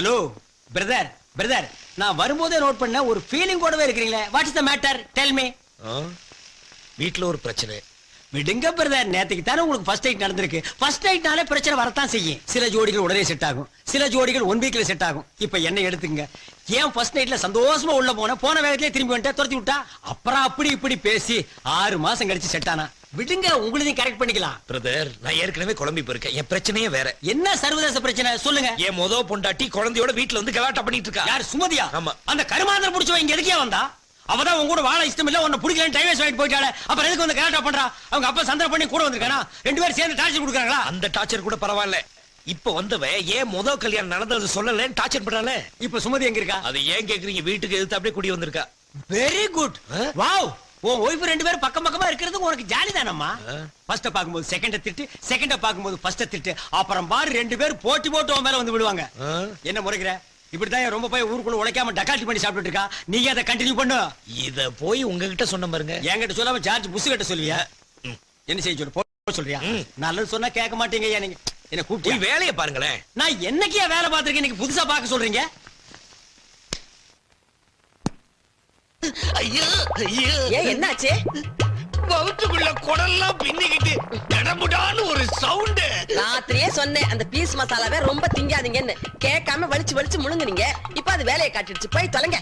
Hello brother brother நான் வரும்போதே note பண்ண ஒரு ஃபீலிங் கூடவே இருக்கிறீங்களே. What is the matter tell me ஆ? வீட்ல ஒரு பிரச்சனை. விடுங்க பிரதர் நேத்துக்கு தானே உங்களுக்கு ஃபர்ஸ்ட் நைட் நடந்திருக்கு. ஃபர்ஸ்ட் நைட்னாலே பிரச்சனை வரத்தான் செய்யும். சில ஜோடிகள் உடனே செட் ஆகும். சில ஜோடிகள் ஒன் வீக்ல செட் ஆகும். இப்ப என்ன எடுத்துங்க ஏன் ஃபர்ஸ்ட் நைட்ல சந்தோஷமா உள்ள போன போன வேகத்திலே திரும்பி வந்துட்டா துரத்தி விட்டா? அப்புறம் அப்படி இப்படி பேசி ஆறு மாசம் கழிச்சு செட் ஆனா. விடுங்க உங்களையும் கரெக்ட் பண்ணிக்கலாம். பிரதர் நான் ஏற்கனவே குழம்பி போயிருக்கேன். என் பிரச்சனையே வேற. என்ன சர்வதேச பிரச்சனை? சொல்லுங்க. என் மொத பொண்டாட்டி குழந்தையோட வீட்ல வந்து கலாட்டா பண்ணிட்டு இருக்கா யார் சுமதியா? ஆமா. அந்த கருமாந்திரம் புடிச்சவன் இங்க எதுக்கே வந்தா? அவதான் உங்க கூட வாழ இஷ்டம் இல்ல உன்னை பிடிக்கலன்னு டைவர்ஸ் வாங்கிட்டு போயிட்டாளே. அப்புறம் எதுக்கு வந்து கலாட்டா பண்றா? அவங்க அப்பா சந்தர்ப்பம் பண்ணி கூட வந்திருக்கானா? ரெண்டு பேரும் சேர்ந்து டார்ச்சர் கொடுக்குறாங்களா? அந்த டார்ச்சர் கூட பரவாயில்ல. இப்ப வந்தவ ஏன் முத கல்யாணம் நடந்தது சொல்லலன்னு டார்ச்சர் பண்றாளே? இப்ப சுமதி எங்க இருக்கா? அது ஏன் கேக்குறீங்க? வீட்டுக்கு எதிர்த்து அப்படியே குடி வந்திருக்கா. Very good? வாவ் உன் ஒய்ஃப் ரெண்டு பேரும் பக்கம் பக்கமா இருக்கிறது உனக்கு ஜாலி தானம்மா. ஃபர்ஸ்ட் பாக்கும்போது செகண்ட திட்டு செகண்ட பாக்கும்போது ஃபர்ஸ்ட் திட்டு. அப்புறம் பாரு ரெண்டு பேரும் போட்டி போட்டு உன் மேல வந்து விடுவாங்க? என்ன முறைக்கிற? இப்படிதான் ரொம்ப போய் ஊருக்குள்ள உழைக்காம டக்காட்டி பண்ணி சாப்பிட்டு இருக்கா. நீங்க அதை கண்டினியூ பண்ணு? இத போய் உங்ககிட்ட சொன்ன பாருங்க. என்கிட்ட சொல்லாம ஜார்ஜ் புஷ் கிட்ட சொல்லுவியா. என்ன செய்ய சொல்லு? போ சொல்றியா. நல்லது சொன்னா கேட்க மாட்டீங்க நீங்க. என்ன கூப்பிட்டு வேலையை பாருங்களேன். நான் என்னைக்கே வேலை பார்த்திருக்கேன்? இன்னைக்கு புதுசா பார்க்க சொல்றீங்க? ஐயோ ஐயோ. ஏன் என்னாச்சு? வவுத்துக்குள்ள குடல்லாம் பின்னிக்கிட்டு நடமுடான்னு ஒரு சவுண்டு ராத்திரியே சொன்னேன் அந்த பீஸ் மசாலாவே ரொம்ப திங்காதீங்கன்னு. கேட்காம வலிச்சு வலிச்சு முழுங்குனீங்க. இப்ப அது வேலையை காட்டிடுச்சு. போய் தொலைங்க.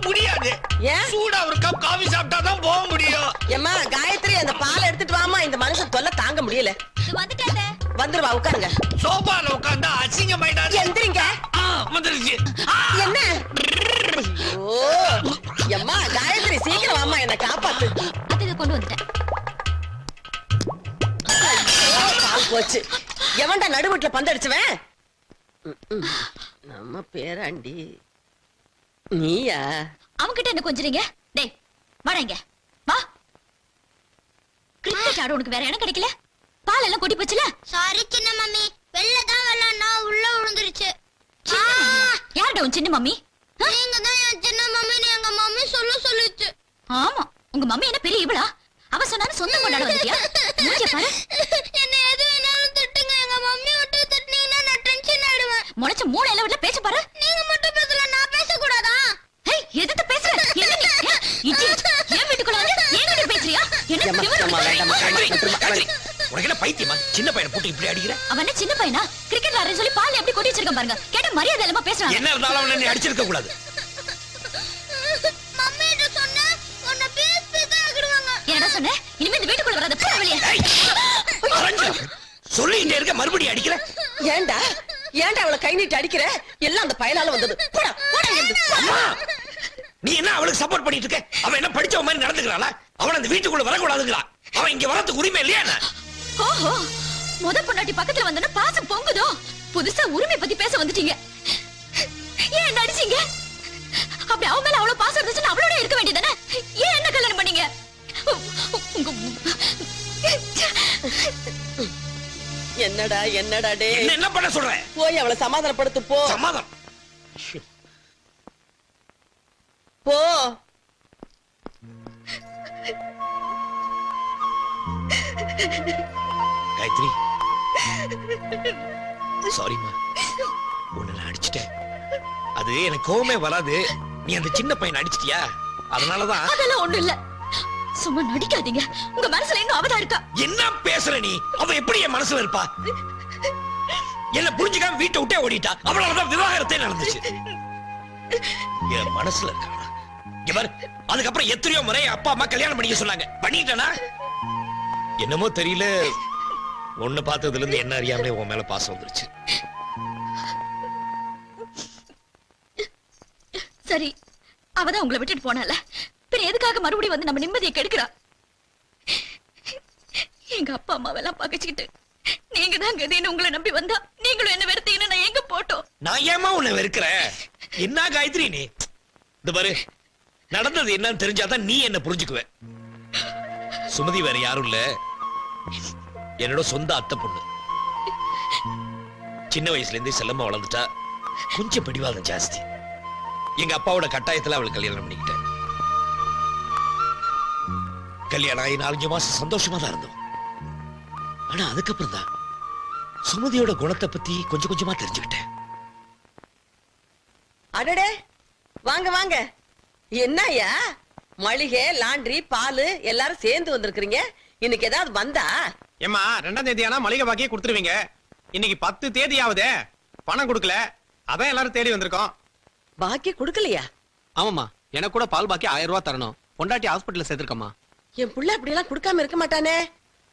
முடியாது. ஏன்? சூடா ஒரு கப் காபி சாப்பிட்டா தான் போக முடியும். ஏம்மா காயத்ரி அந்த பாலை எடுத்துட்டு வாமா இந்த மனுஷன் தொல்லை தாங்க முடியல. வந்துருவா உட்காருங்க. சோபால உட்கார்ந்தா அசிங்கமாயிட்டாரு எந்திரிங்க. வந்துருச்சு. ஆ! என்ன? போச்சு. எவன்டா நடுவுட்ல பந்தடிச்சுவன். நம்ம பேராண்டி. நீயா? அவன்கிட்ட என்ன கொஞ்சறீங்க? டேய் வாடா இங்க. வா. கிரிக்கெட் ஆட உனக்கு வேற இடம் கிடைக்கல? பால் எல்லாம் கொட்டி போச்சுல? சாரி சின்ன மம்மி. வெளில தான் உள்ள விழுந்துருச்சு. யார்டா உன் சின்ன மம்மி? நீங்க தான் என் சின்ன மம்மின்னு எங்க மம்மி சொல்ல சொல்லுச்சு. ஆமா உங்க மம்மி என்ன பெரிய இவளா? அவ சொன்னாலும் சொந்தம் கொண்டாட வந்துட்டியா? பாரு. முளைச்ச மூணு விட பேச பாரு. நீங்க மட்டும் பேசல நான் பேசக்கூடாதா? ஹேய் எதிர்த்து பேசுற? என்ன நீ. ஏன்? வீட்டுக்குள்ள வந்து பேசுறியா? என்ன உனக்கு? என்ன பைத்தியமா? சின்ன பையனை போட்டு இப்படி அடிக்கிற? அவன் என்ன சின்ன பையனா? கிரிக்கெட் விளையாடுறேன்னு சொல்லி பால் எப்படி கொட்டி வச்சிருக்கான் பாருங்க. கேட்ட மரியாதை இல்லாம பேசுறாங்க. என்ன இருந்தாலும் அவனை நீ அடிச்சிருக்க கூடாது. மம்மி கிட்ட சொன்னா? உன்னை பீஸ் பீஸ் ஆக்கிடுவாங்க என்னடா சொன்ன? இனிமே இந்த வீட்டுக்குள்ள வராத. போற வெளியே. ஏய், அரைஞ்சு. சொல்லிக்கிட்டே இருக்க மறுபடியும் அடிக்கிற? ஏன்டா ஏன்டா அவளை கை நீட்டி அடிக்கிற எல்லாம் அந்த பயனால வந்தது போடா போடா இங்கிருந்து. அம்மா நீ என்ன அவளுக்கு சப்போர்ட் பண்ணிட்டு இருக்க அவன் என்ன படிச்சவன் மாதிரி நடந்துக்கிறாளா அவன் அந்த வீட்டுக்குள்ள வரக்கூடாதுங்கிறா அவன் இங்க வரதுக்கு உரிமை இல்லையா என்ன? ஓஹோ முத பொண்டாட்டி பக்கத்துல வந்தோன்னா பாசம் பொங்குதோ புதுசா உரிமை பத்தி பேச வந்துட்டீங்க ஏன் என்ன அடிச்சீங்க அப்படி அவ மேல அவ்வளவு பாசம் இருந்துச்சுன்னா அவளோட இருக்க வேண்டியதானே ஏன் என்ன கல்யாணம் பண்ணீங்க உங்க என்னடா என்னடா டே. என்ன பண்ண சொல்ற? போய் அவளை சமாதானப்படுத்து போ. சமாதம் போ. காயத்ரி. சாரிம்மா உன்னை நான் அடிச்சிட்டேன். அது எனக்கு கோவமே வராது. நீ அந்த சின்ன பையனை அடிச்சிட்டியா? அதனாலதான். அதெல்லாம் ஒண்ணு இல்ல. சும்மா நடிக்காதீங்க. உங்க மனசுல இன்னும் அவதா இருக்கா? என்ன பேசுற நீ? அவ எப்படி என் மனசுல இருப்பா? என்ன புரிஞ்சுக்காம வீட்டை விட்டே ஓடிட்டா? அவளாலதான் விவாகரத்தே நடந்துச்சு. என் மனசுல இருக்கா பாரு. அதுக்கப்புறம் எத்தனையோ முறை அப்பா அம்மா கல்யாணம் பண்ணிக்க சொன்னாங்க. பண்ணிட்டேனா? என்னமோ தெரியல. ஒண்ணு பார்த்ததுல இருந்து என்ன அறியாமலே உன் மேல பாசம் வந்துருச்சு. சரி. அவதான் உங்களை விட்டுட்டு போனால. பின்ன எதுக்காக மறுபடியும் வந்து நம்ம நிம்மதியை கெடுக்கிறா? எங்க அப்பா அம்மாவெல்லாம் பகைச்சுக்கிட்டு நீங்க தான் கதின்னு உங்களை நம்பி வந்தா நீங்களும் என்ன வெறுத்தீங்கன்னு நான் எங்க போட்டோம்? நான் ஏமா உன்னை வெறுக்கிறேன் என்ன காயத்ரி நீ? இந்த பாரு நடந்தது என்னன்னு தெரிஞ்சாதான் நீ என்ன புரிஞ்சுக்குவ. சுமதி வேற யாரும் இல்ல. என்னோட சொந்த அத்தை பொண்ணு. சின்ன வயசுல இருந்தே செல்லம்மா வளர்ந்துட்டா கொஞ்சம் பிடிவாதம் ஜாஸ்தி. எங்க அப்பாவோட கட்டாயத்துல அவளுக்கு கல்யாணம் பண்ணிக்கிட்டேன். கல்யாணம் ஆகி நாலஞ்சு மாசம் சந்தோஷமா தான் இருந்தோம். ஆனா அதுக்கப்புறம் தான் சுமதியோட குணத்தை பத்தி கொஞ்சம் கொஞ்சமா தெரிஞ்சுக்கிட்டேன். அடடே வாங்க வாங்க. என்னய்யா? மளிகை லாண்ட்ரி பால் எல்லாரும் சேர்ந்து வந்திருக்கிறீங்க. இன்னைக்கு ஏதாவது வந்தா? ஏம்மா ரெண்டாம் தேதி ஆனா மளிகை பாக்கியே கொடுத்துருவீங்க. இன்னைக்கு பத்து தேதி ஆகுதே பணம் கொடுக்கல. அதான் எல்லாரும் தேடி வந்திருக்கோம். பாக்கி கொடுக்கலையா? ஆமாமா எனக்கு கூட பால் பாக்கி ஆயிரம் ரூபாய் தரணும். பொண்டாட்டி ஹாஸ்பிட்டல்ல சேர்த்திருக்கமா என் புள்ள அப்படி எல்லாம் கொடுக்காம இருக்க மாட்டானே.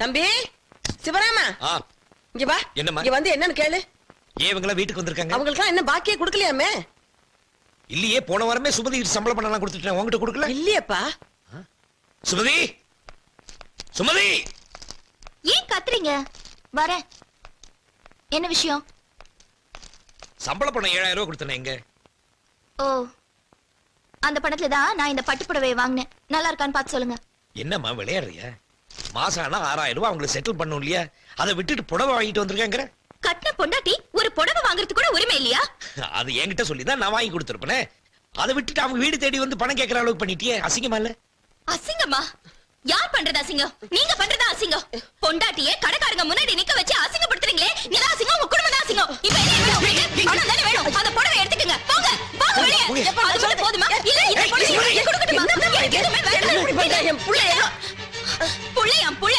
தம்பி சிவராமா ஆ. இங்க வா. என்னம்மா? இங்க வந்து என்னன்னு கேளு. ஏன் இவங்களாம் வீட்டுக்கு வந்திருக்காங்க? அவங்களுக்கு என்ன பாக்கியே கொடுக்கலையாமே? இல்லையே போன வாரமே சுமதி சம்பளம் பண்ணலாம் கொடுத்துட்டேன். உங்ககிட்ட கொடுக்கல? இல்லையேப்பா. சுமதி! சுமதி! ஏன் கத்துறீங்க? வரேன் என்ன விஷயம்? சம்பள பணம் ஏழாயிரம் ரூபாய் கொடுத்தேன் எங்க ஓ. அந்த பணத்துல தான் நான் இந்த பட்டு புடவையை வாங்கினேன். நல்லா இருக்கான்னு பார்த்து சொல்லுங்க. என்னம்மா விளையாடுறியா? மாசம் ஆனா ஆறாயிரம் ரூபாய் அவங்களுக்கு செட்டில் பண்ணும் இல்லையா? அதை விட்டுட்டு புடவை வாங்கிட்டு வந்திருக்கேங்கிற. கட்டின பொண்டாட்டி ஒரு புடவை வாங்குறதுக்கு கூட உரிமை இல்லையா? அது என்கிட்ட சொல்லி தான் நான் வாங்கி கொடுத்துருப்பேனே. அதை விட்டுட்டு அவங்க வீடு தேடி வந்து பணம் கேட்கற அளவுக்கு பண்ணிட்டியே அசிங்கமா இல்ல? அசிங்கமா? யார் பண்றது அசிங்கம் நீங்க பண்றதா அசிங்கம் பொண்டாட்டியே கடைக்காரங்க முன்னாடி நிக்க வச்சு அசிங்கப்படுத்துறீங்களே நீதான் அசிங்கம் உங்க குடும்பம் தான் அசிங்கம் இப்ப என்ன வேணும் உங்களுக்கு பணம் தானே வேணும் அந்த புடவை எடுத்துக்கங்க போங்க போங்க வெளியே அது மட்டும் போதுமா இல்ல கொடுக்கட்டுமா இது? எதுவுமே? வேண்டாம் என் புள்ளைய புள்ளையா புள்ள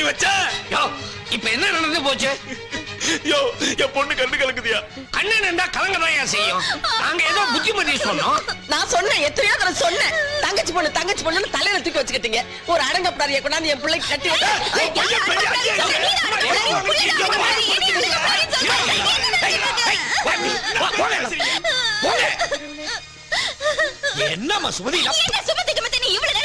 பண்ணி வச்சேன் யோ, இப்ப என்ன நடந்து போச்சு? யோ என் பொண்ணு கண்ணு கலக்குதியா அண்ணன் இருந்தா கலங்கதான் செய்யும்? நாங்க ஏதோ புத்திமதி சொன்னோம். நான் சொன்னேன் எத்தனையோ தடவை சொன்னேன். தங்கச்சி பொண்ணு தங்கச்சி பொண்ணுன்னு தலையில தூக்கி வச்சுக்கிட்டீங்க. ஒரு அடங்கப்படாதிய கொண்டாந்து என் பிள்ளைக்கு கட்டி வச்சு. என்னம்மா சுமதி? சுமத்தி சுமத்தி நீ இவ்வளவு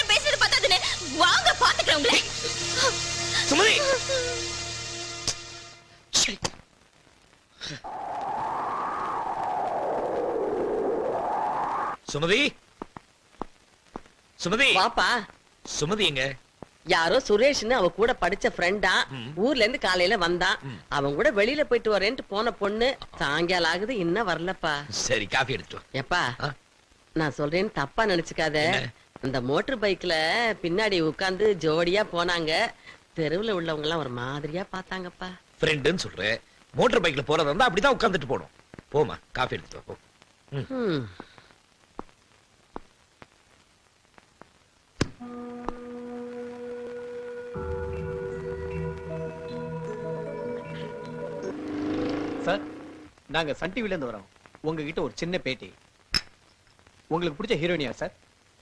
சுமதி? சுமதி? வாப்பா. சுமதி எங்க? யாரோ சுரேஷ்னு அவ கூட படிச்ச ஃப்ரெண்டா ஊர்ல இருந்து காலையில வந்தான் அவன் கூட வெளியில போயிட்டு வரேன்ட்டு போன பொண்ணு சாயங்காலம் ஆகுது இன்னும் வரலப்பா. சரி காஃபி எடுத்து. எப்பா? நான் சொல்றேன்னு தப்பா நினைச்சுக்காத? அந்த மோட்டர் பைக்ல பின்னாடி உட்கார்ந்து ஜோடியா போனாங்க. தெருவுல உள்ளவங்க எல்லாம் ஒரு மாதிரியா பார்த்தாங்கப்பா. ஃப்ரெண்டுன்னு சொல்றேன் மோட்டார் பைக்ல போறதா இருந்தா அப்படிதான் உட்கார்ந்துட்டு போகணும். போமா காஃபி எடுத்து போ. சார் நாங்க சன் டிவில இருந்து வரோம். உங்ககிட்ட ஒரு சின்ன பேட்டி. உங்களுக்கு பிடிச்ச ஹீரோயினியா சார்?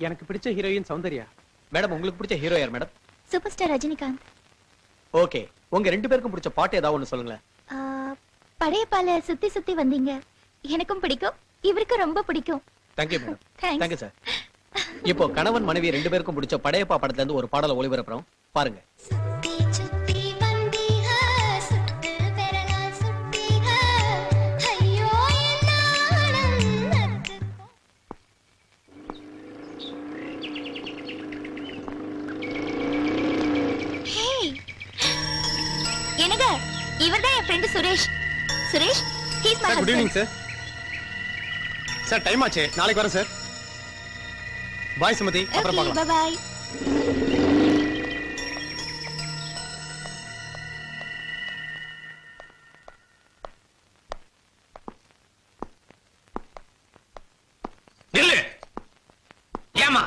எனக்கு பிடிச்ச ஹீரோயின் சௌந்தர்யா. மேடம் உங்களுக்கு பிடிச்ச ஹீரோ யார் madam super star Rajinikanth. Okay உங்க ரெண்டு பேருக்கும் பிடிச்ச பாட்டு ஏதாவது ஒண்ணு சொல்லுங்களேன். பழைய பால சுத்தி சுத்தி வந்தீங்க. எனக்கும் பிடிக்கும். இவருக்கு ரொம்ப பிடிக்கும். Thank you madam. தேங்க்யூ சார் இப்போ கணவன் மனைவி ரெண்டு பேருக்கும் பிடிச்ச படையப்பா படத்துல இருந்து ஒரு பாடலை ஒளிபரப்புறோம். பாருங்க. Suresh he's my good evening sir sir time ஆச்சு. நாளைக்கு வரேன் சார் பாய் சுமதி அப்புறம் பார்க்கலாம். பை நில்லு. ஏமா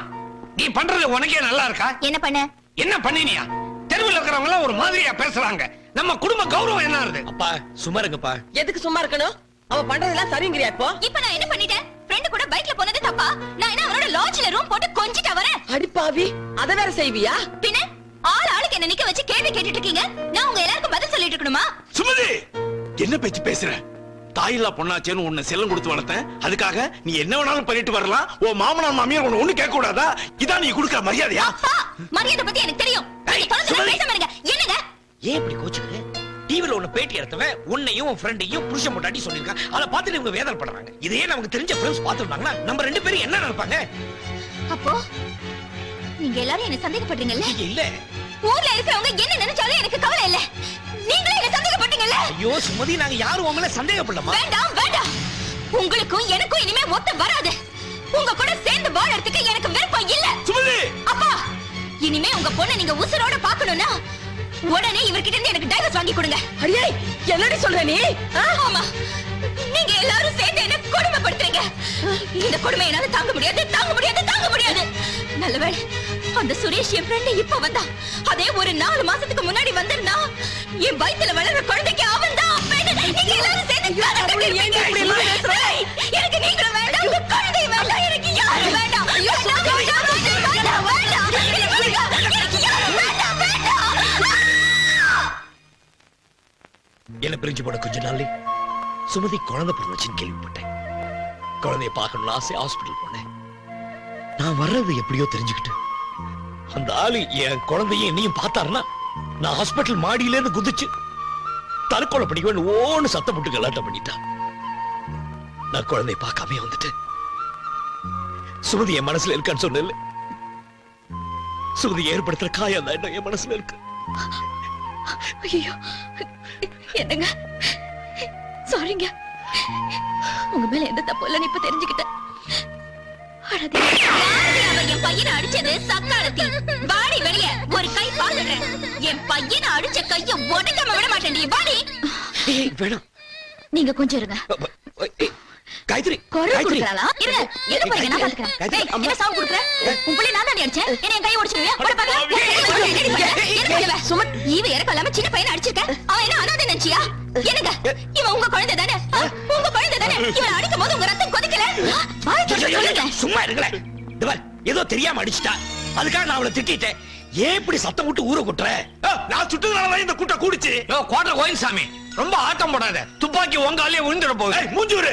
நீ பண்றது உனக்கே நல்லா இருக்கா? என்ன பண்ண? என்ன பண்ணினியா? தெருவில் இருக்கிறவங்க எல்லாம் ஒரு மாதிரியா பேசுறாங்க. நம்ம குடும்ப கௌரவம் என்ன ஆகுது அப்பா சும்மா இருங்கப்பா. எதுக்கு சும்மா இருக்கணும்? அவ பண்றதெல்லாம் சரிங்கிறியா இப்போ? இப்போ நான் என்ன பண்ணிட்டேன்? ஃப்ரெண்ட் கூட பைக்ல போனது தப்பா? நான் என்ன அவனோட லாட்ஜ்ல ரூம் போட்டு கொஞ்சிட்டு வரேன் அடிப்பாவி அத வேற செய்வியா? பின்ன ஆள் ஆளுக்கு என்ன நிக்க வச்சு கேள்வி கேட்டுட்டு இருக்கீங்க. நான் உங்க எல்லாருக்கும் பதில் சொல்லிட்டு இருக்கணுமா? சுமதி என்ன பேச்சு பேசுற? தாயில்லா பொண்ணாச்சேன்னு உன்னை செல்லம் கொடுத்து வளர்த்தேன். அதுக்காக நீ என்ன வேணாலும் பண்ணிட்டு வரலாம். உன் மாமனார் மாமியார் உன்னை ஒண்ணு கேட்க கூடாதா இதான் நீ கொடுக்கிற மரியாதையா? அப்பா மரியாதை பத்தி எனக்கு தெரியும். ஏன் இப்படி கோச்சுக்கிற டிவில உன்னை பேட்டி எடுத்தவன் உன்னையும் உன் ஃப்ரெண்டையும் புருஷன் முட்டாட்டி சொல்லியிருக்கான். அதை பார்த்துட்டு இவங்க வேதனைப்படுறாங்க இதையே நமக்கு தெரிஞ்ச ஃப்ரெண்ட்ஸ் பார்த்துருந்தாங்கன்னா நம்ம ரெண்டு பேரும் என்ன நினைப்பாங்க? அப்போ நீங்க எல்லாரும் என்ன சந்தேகப்படுறீங்கல்ல? இல்ல. ஊர்ல இருக்கிறவங்க என்ன நினைச்சாலும் எனக்கு கவலை இல்ல. நீங்களும் என்ன சந்தேகப்பட்டீங்கல்ல? ஐயோ சுமதி நாங்க யாரும் மேல சந்தேகப்படலாமா வேண்டாம் வேண்டாம். உங்களுக்கும் எனக்கும் இனிமே ஒத்து வராது. உங்க கூட சேர்ந்து வாழறதுக்கு எனக்கு விருப்பம் இல்ல. சுமதி! அப்பா இனிமே உங்க பொண்ணை நீங்க உசுரோட பாக்கணும்னா உடனே இவர்கிட்ட இருந்து எனக்கு டைவர்ஸ் வாங்கி கொடுங்க. அடியே என்னடி சொல்ற நீ? ஆமா. நீங்க எல்லாரும் சேர்ந்து என்ன கொடுமைப்படுத்துறீங்க. இந்த கொடுமை என்னால தாங்க முடியாது தாங்க முடியாது தாங்க முடியாது. நல்லவேளை அந்த சுரேஷ் என் ஃப்ரெண்ட் இப்ப வந்தான் அதே ஒரு நாலு மாசத்துக்கு முன்னாடி வந்திருந்தா என் வயித்துல வளர்ற குழந்தைக்கு அவன் தான் நீங்க எல்லாரும் சேர்ந்து எனக்கு என்ன பிரிஞ்சு போன கொஞ்ச நாள்லே? சுமதி குழந்தை பிறந்துச்சுன்னு கேள்விப்பட்டேன். குழந்தைய பார்க்கணும்னு ஆசை ஹாஸ்பிடல் போனேன். நான் வர்றது எப்படியோ தெரிஞ்சுக்கிட்டு. அந்த ஆளு என் குழந்தைய என்னையும் பார்த்தாருன்னா நான் ஹாஸ்பிடல் மாடியில இருந்து குதிச்சு தற்கொலை பண்ணிக்குவேன் ஓன்னு சத்தம் போட்டு கலாட்டம் பண்ணிட்டான் நான் குழந்தைய பார்க்காம வந்துட்டேன். சுமதி என் மனசுல இருக்கான்னு சொன்னேன்ல. சுமதி ஏற்படுத்துற காயம் தான் என் மனசுல இருக்கு. ஐயோ என்னங்க? சாரிங்க உங்க மேல எந்த தப்பு இல்லைன்னு இப்ப தெரிஞ்சுக்கிட்டேன். என் பையனை அடிச்சது சக்காலத்தி. வாடி வெளிய ஒரு கை பாத்துறேன் என் பையனை அடிச்ச கைய உடைக்காம விட மாட்டேன் நீ வாடி வேணாம். நீங்க கொஞ்சம் இருங்க. காயத்ரி குரல் காயத்ரி. இருங்க எங்க போறீங்க நான் பாத்துக்கறேன்? என்ன சவுண்ட் கொடுக்கற? உன் புள்ளி நான் தான் அடிச்சேன். என்ன என் கைய உடைச்சிடுவியா போட பாக்கலாம் சுமத் ஈவ இறக்கம் இல்லாம சின்ன பையனை அடிச்சிருக்க? அவன் என்ன அனாதை நினைச்சியா? என்னங்க? இவன் உங்க குழந்தை தானே? உங்க குழந்தை தானே? இவன் அடிக்கும் போது உங்க ரத்தம் கொதிக்கல? சும்மா இந்த பார், ஏதோ தெரியாம அடிச்சிட்டா. அதுக்காக நான் அவளை திட்டிட்டேன். ஏன் இப்படி சத்தம் விட்டு ஊற கொட்டுற? நான் சுட்டதுனாலதான் இந்த கூட்டம் கூடிச்சு. யோ கோட்டை கோயில் சாமி. ரொம்ப ஆட்டம் போடாத. துப்பாக்கி உங்காலே விழுந்துட போகுது. ஏய், மூஞ்சூரு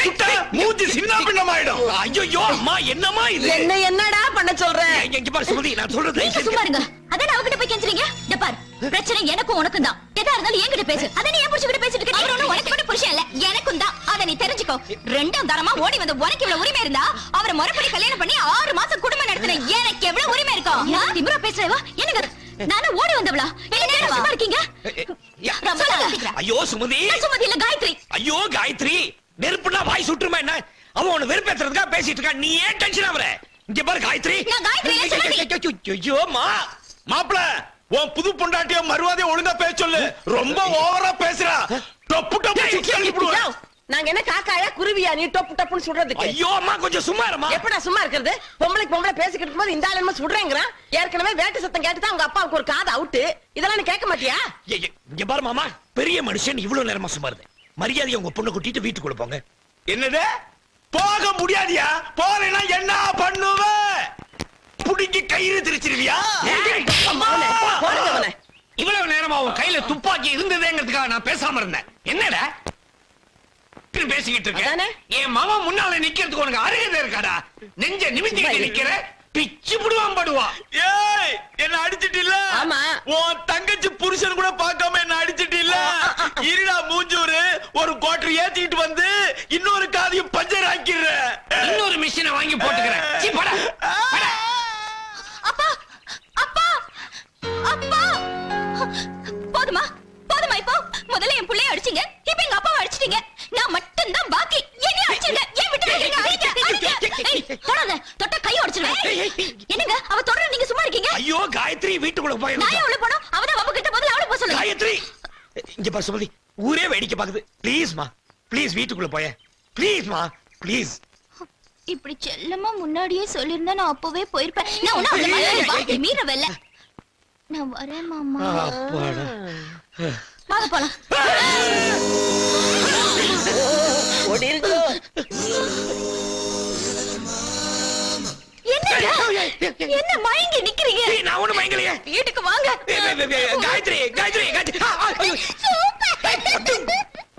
சுட்ட மூஞ்சி சின்ன பின்னமாயிடும். ஐயோ அம்மா என்னம்மா இது? என்ன என்னடா பண்ண சொல்ற? இங்க- இங்க பாரு சுமதி நான் சொல்றது சும்மா இருங்க. அதான் அவகிட்ட போய் கெஞ்சுறீங்க? இந்த பாரு. பிரச்சனை எனக்கும் உனக்கும் தான். எதா இருந்தாலும் என்கிட்ட பேசு. அத நீ ஏன் புடிச்சுக்கிட்டு பேசிட்டு இருக்க? உனக்கு மட்டும் புருஷன் இல்ல எனக்கும் தான். அத நீ தெரிஞ்சுக்கோ. ரெண்டாம் தரமா ஓடி வந்து உனக்கு இவ்வளவு உரிமை இருந்தா அவரை முறைப்படி கல்யாணம் பண்ணி ஆறு மாசம் குடும்பம் நடத்தின எனக்கு எவ்வளவு உரிமை இருக்கும் திமிரா பேசுறவா? என்னங்க நானும் ஓடி வந்தவளா? என்ன இருக்கீங்க. சொல்லுங்க. ஐயோ சுமதி. நான் சுமதி இல்ல காயத்ரி. ஐயோ காயத்ரி. நெருப்புனா வாய் சுட்டுருமா என்ன? அவன் உன்னை வெறுப்பேத்துறதுக்காக பேசிட்டு இருக்கா நீ ஏன் டென்ஷன் ஆகுற? இங்க பாரு காயத்ரி. நான் காயத்ரி இல்ல, சுமதி. ஐயோ மா மாப்பிள உன் புது பொண்டாட்டிய மறுவாதைய ஒழுங்கா பேச சொல்லு. ரொம்ப ஓவரா பேசுறா. டொப்பு டொப்பு நாங்க என்ன காக்காயா குருவியா நீ டொப்பு டப்புன்னு சுடுறதுக்கு? ஐயோ அம்மா கொஞ்சம் சும்மா இருமா? எப்படா சும்மா இருக்கிறது? பொம்பளைக்கு பொம்பளை பேசிக்கிட்டு இருக்கும்போது இந்த ஆள் என்னமோ சுடுறேங்கிறான். ஏற்கனவே வேட்டு சத்தம் கேட்டு தான் உங்க அப்பாவுக்கு ஒரு காது அவுட்டு. இதெல்லாம் நீ கேட்க மாட்டியா? இங்க பாரு மாமா பெரிய மனுஷன் இவ்வளவு நேரமா சும்மா இருந்தேன் மரியாதையை உங்க பொண்ணை கூட்டிட்டு வீட்டுக்குள்ள போங்க. என்னது? போக முடியாதியா? போறேன்னா என்ன பண்ணுவ? புடிங்கி கயிறு திரிச்சிருவியா. இவ்வளவு நேரமா உன் கையில துப்பாக்கி இருந்ததேங்கிறதுக்காக நான் பேசாம இருந்தேன். என்னடா? இப்படி பேசிக்கிட்டு? இருக்க என் மாமா முன்னால நிக்கிறதுக்கு உனக்கு அருகதை இருக்காடா? நெஞ்ச நிமித்திக்கிட்டு நிக்கிற? பிச்சு புடுவான் படுவா. ஏய் என்ன அடிச்சிட்டு இல்ல ஆமா. உன் தங்கச்சி புருஷன் கூட பார்க்காம என்ன அடிச்சிட்டு இல்ல இருடா மூஞ்சூரு. ஒரு கோட்டர் ஏத்திட்டு வந்து இன்னொரு காதையும் பஞ்சர் ஆக்கிடுற. இன்னொரு மிஷினை வாங்கி போட்டுக்கிறேன். சீ, போடா, போடா. அப்பா அப்பா அப்பா. போதுமா போதுமா இப்போ. முதல்ல என் புள்ளைய அடிச்சீங்க. இப்ப எங்க அப்பாவை அடிச்சிட்டீங்க. நான் மட்டும் தான் பாக்கி. என்ன அடிச்சிருங்க ஏன் விட்டு தொடாத தொட்ட கை உடைச்சிருவேன். என்னங்க? அவ தொடர நீங்க சும்மா இருக்கீங்க? ஐயோ காயத்ரி வீட்டுக்குள்ள போய் நான் உள்ள போனோம்? அவதான் அவ கிட்ட முதல்ல அவளை போக சொல்லுங்க. காயத்ரி இங்க பாரு சுமதி. ஊரே வேடிக்கை பாக்குது ப்ளீஸ் மா. ப்ளீஸ் வீட்டுக்குள்ள போய. ப்ளீஸ் மா. ப்ளீஸ் இப்படி செல்லமா முன்னாடியே சொல்லிருந்தா நான் அப்பவே போயிருப்பேன். நான் ஒண்ணும் அவளை மாதிரி வாங்கி மீறவில்ல. நான் வரேன் மாமா. அப்பாடா. வாங்க போலாம். என்ன என்ன மயங்கி நிக்கிறீங்க? நான் ஒண்ணு மயங்கலையே. வீட்டுக்கு வாங்க. காயத்ரி காயத்ரி காயத்ரி.